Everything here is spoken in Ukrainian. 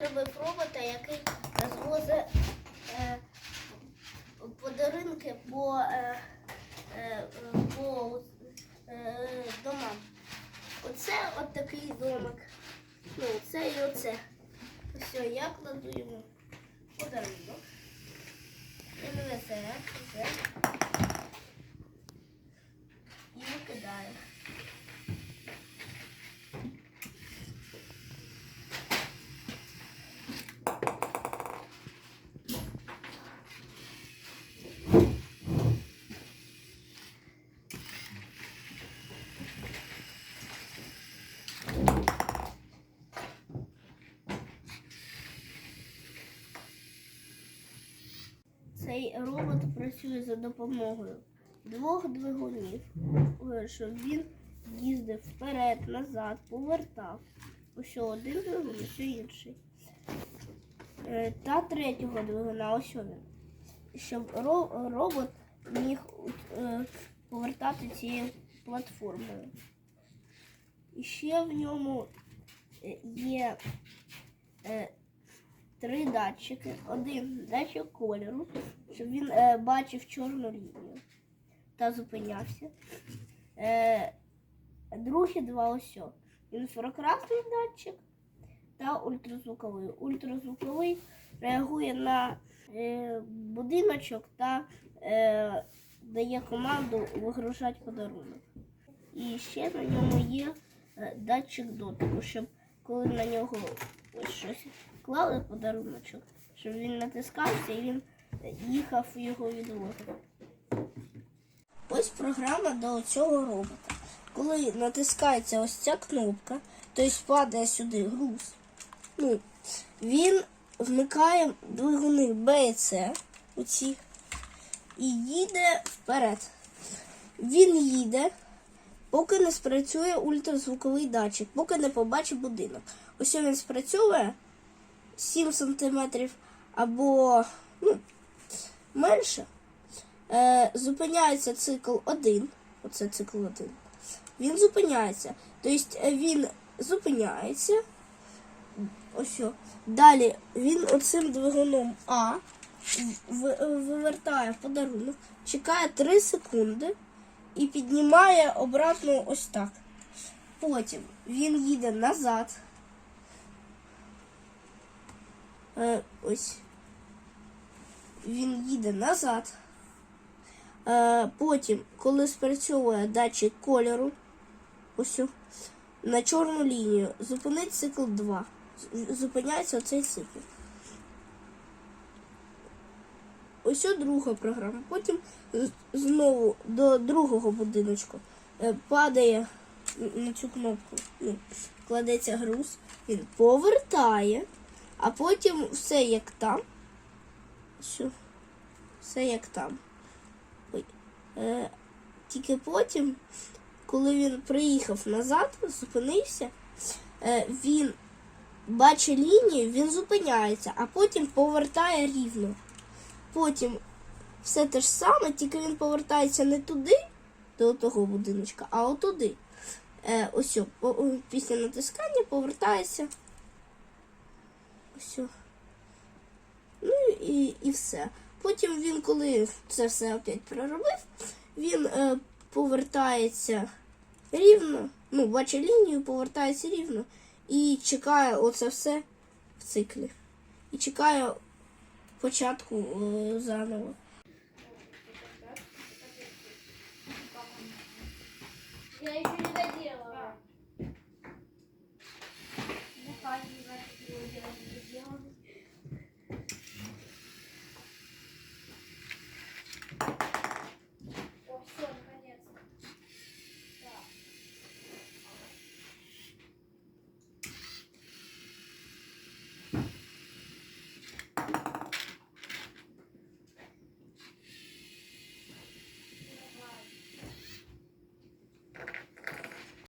Зробив який розвозить е, подарунки по, е, е, по е, домам. Оце от такий домик. Ну, це і оце. Ось я кладу йому подарунок. Він несе це. І викидає. Цей робот працює за допомогою двох двигунів, щоб він їздив вперед, назад, повертав. Ось один двигун, ось інший. Е, Та третього двигуна, ось він. Щоб робот міг е, повертати цією платформою. І ще в ньому е, є три датчики. Один датчик кольору, щоб він е, бачив чорну лінію та зупинявся. Е, другі два ось. Інфракрасний датчик та ультразвуковий. Ультразвуковий реагує на е, будиночок та е, дає команду вигружати подарунок. І ще на ньому є е, датчик дотику, щоб коли на нього ось щось клали подаруночок, щоб він натискався і він їхав його відвозити. Ось програма до цього робота. Коли натискається ось ця кнопка, тобто падає сюди груз, ну, він вмикає двигуни Б і С оці, і їде вперед. Він їде, поки не спрацює ультразвуковий датчик, поки не побачить будинок. Ось він спрацьовує 7 см або ну, менше. Е, зупиняється цикл 1. Оце цикл 1. Він зупиняється. Тобто е, він зупиняється. Ось. Далі він оцим двигуном А в- вивертає подарунок, чекає 3 секунди і піднімає обратно ось так. Потім він їде назад. Е, ось. Він їде назад. Е, потім, коли спрацьовує датчик кольору, ось на чорну лінію, зупинить цикл 2. Зупиняється оцей цикл. Ось о друга програма. Потім знову до другого будиночку е, падає на цю кнопку, ну, кладеться груз, він повертає, а потім все як там. Все, все як там. Ой. Е, тільки потім, коли він приїхав назад, зупинився, е, він бачить лінію, він зупиняється, а потім повертає рівно. Потім все те ж саме, тільки він повертається не туди, до того будиночка, а отуди. Е, ось о, після натискання повертається. О. Ну і, і все. Потім він, коли це все опять проробив, він е, повертається рівно, ну, бачить лінію, повертається рівно і чекає оце все в циклі. І чекає початку е, заново.